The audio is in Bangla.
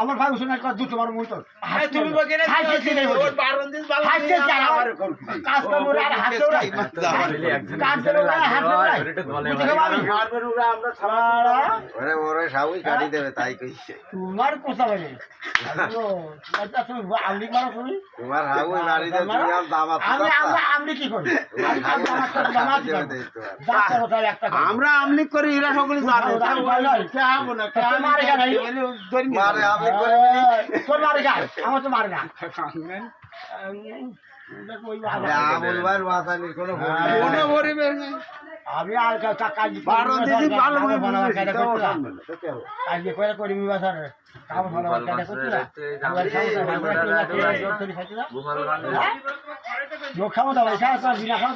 আমার ভাই উঠে দু তোমার মুখ তুমি কাজ সবই কাটি দেবে তাই কইছে। তোমার কোথা বলে। তুমি আমলি মারো তুমি তোমার হাগুই মারি দে তুমি আর দামাত আমি আমরা আমলি কি করি? আমি আমার দেবে আমলি করি এরা সকলে জানে। আমি ভাই নই। তোর মারে কেন এই? মারে আমি করে। তোর মারে কেন? আমার তো মারে না আমল ভাই কোনো ভুল হ্যাঁ। নেই। মনে পড়িবে না। আমি আর কাজ ভালো কাজ করে ভালো বুঝিস, কাজ তাও করতে না। জানবে না, তো কি হবে? আজকে কয়টা করি বিবাসর কাম ভালো কাজ করতে না। খাওয়া দাওয়া, বিনা দাওয়া